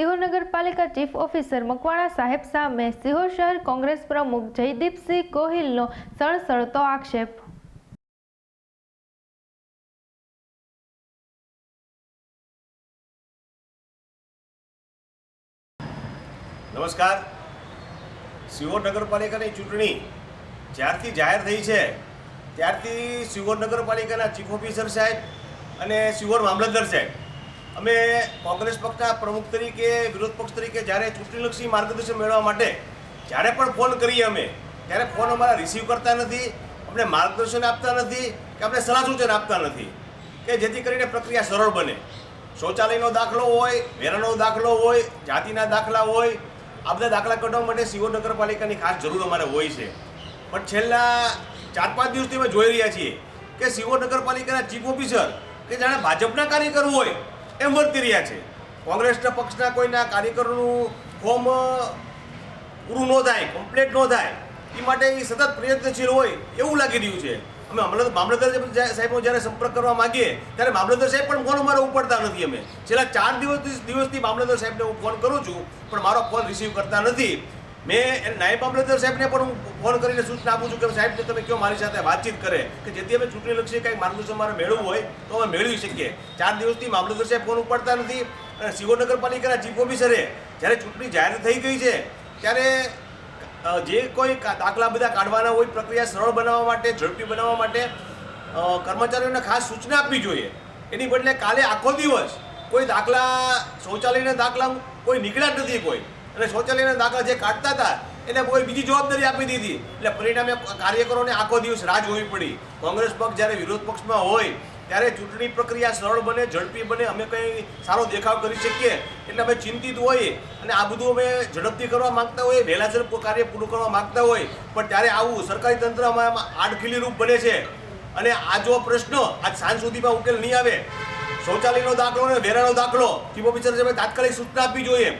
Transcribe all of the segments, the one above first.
સિહોર નગરપાલિકા chief officer Makwana સાહેબ સામે સિહોર શહેર કોંગ્રેસ પ્રમુખ જયદીપસિંહ ગોહિલનો સળસળતો આક્ષેપ. નમસ્કાર. સિહોર નગરપાલિકાની ચૂંટણી જ્યારથી જાહેર થઈ છે, ત્યારથી સિહોર નગરપાલિકાના ચીફ ઓફિસર સાહેબ અને સિહોર મામલતદાર સાહેબ અમે કોંગ્રેસ પક્ષના પ્રમુખ તરીકે, વિરોધ પક્ષ તરીકે જ્યારે ચૂંટણીલક્ષી માર્ગદર્શન મેળવવા માટે જ્યારે પણ ફોન કરીએ અમે, ત્યારે ફોન અમારા રિસીવ કરતા નથી, અમને માર્ગદર્શન આપતા નથી, કે આપણે સલાહ સૂચન આપતા નથી, કે જેથી કરીને પ્રક્રિયા સરળ બને. શૌચાલયનો દાખલો હોય, વેરાનો દાખલો હોય, જાતિના દાખલા હોય, આ બધા દાખલા કાઢવા માટે સીઓ નગરપાલિકાની ખાસ જરૂર અમારે હોય છે. પણ છેલ્લા ચાર પાંચ દિવસથી અમે જોઈ રહ્યા છીએ કે સીઓ નગરપાલિકાના ચીફ ઓફિસર કે જાણે ભાજપના કાર્યકર હોય એમ વર્તી રહ્યા છે. કોંગ્રેસના પક્ષના કોઈના કાર્યકરોનું ફોર્મ પૂરું ન થાય કમ્પ્લેટ ન થાય, એ માટે એ સતત પ્રયત્નશીલ હોય એવું લાગી રહ્યું છે. અમે મામલતદાર મામલતદાર સાહેબનો જ્યારે સંપર્ક કરવા માગીએ, ત્યારે મામલતદાર સાહેબ પણ ફોન અમારો ઉપાડતા નથી અમે. છેલ્લા ચાર દિવસ દિવસથી મામલતદાર સાહેબને હું ફોન કરું છું, પણ મારો ફોન રિસીવ કરતા નથી. મેં નાયબ મામલતદાર સાહેબને પણ હું ફોન કરીને સૂચના આપું છું કે સાહેબ તમે કયો મારી સાથે વાતચીત કરે, કે જેથી અમે ચૂંટણીલક્ષી કંઈક માર્ગદર્શન મારે મેળવવું હોય, તો અમે મેળવી શકીએ. ચાર દિવસથી મામલતદાર સાહેબ ફોન ઉપાડતા નથી. અને સિવો નગરપાલિકાના ચીફ ઓફિસરે જ્યારે ચૂંટણી જાહેર થઈ ગઈ છે, ત્યારે જે કોઈ દાખલા બધા કાઢવાના હોય, પ્રક્રિયા સરળ બનાવવા માટે, ઝડપી બનાવવા માટે કર્મચારીઓને ખાસ સૂચના આપવી જોઈએ. એની બદલે કાલે આખો દિવસ કોઈ દાખલા, શૌચાલયના દાખલા કોઈ નીકળ્યા નથી કોઈ. અને શૌચાલયના દાખલા જે કાઢતા હતા, એને કોઈ બીજી જવાબદારી આપી દીધી. એટલે પરિણામે કાર્યકરોને આખો દિવસ રાહ જોવી પડી. કોંગ્રેસ પક્ષ જ્યારે વિરોધ પક્ષમાં હોય, ત્યારે ચૂંટણી પ્રક્રિયા સરળ બને, ઝડપી બને, અમે કંઈ સારો દેખાવ કરી શકીએ. એટલે અમે ચિંતિત હોઈએ અને આ બધું અમે ઝડપથી કરવા માંગતા હોઈએ વહેલાસર કાર્ય પૂરું કરવા માંગતા હોય પણ ત્યારે આવું સરકારી તંત્ર આમાં આડખીલી રૂપ બને છે. અને આ જો પ્રશ્ન આજ સાંજ સુધીમાં ઉકેલ નહીં આવે, શૌચાલયનો દાખલો અને વેરાનો દાખલો, ચીફ ઓફિસર સાહેબે તાત્કાલિક સૂચના આપવી જોઈએ.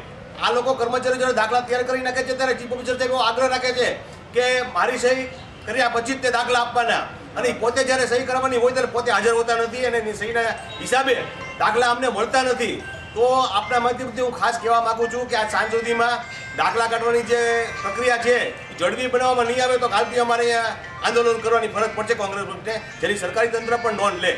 આ લોકો કર્મચારીઓ જ્યારે દાખલા તૈયાર કરી નાખે છે, ત્યારે ચીફ ઓફિસર સાહેબ આગ્રહ રાખે છે કે મારી સહી કર્યા પછી જ તે દાખલા આપવાના. અને પોતે જ્યારે સહી કરવાની હોય ત્યારે પોતે હાજર હોતા નથી અને એની સહીના હિસાબે દાખલા અમને મળતા નથી. તો આપણા માધ્યમથી હું ખાસ કહેવા માગું છું કે આ સાંજ સુધીમાં દાખલા કાઢવાની જે પ્રક્રિયા છે ઝડપી બનાવવામાં નહીં આવે તો કાલથી અમારે અહીંયા આંદોલન કરવાની ફરજ પડશે કોંગ્રેસ પક્ષને જેની સરકારી તંત્ર પણ નોંધ લે.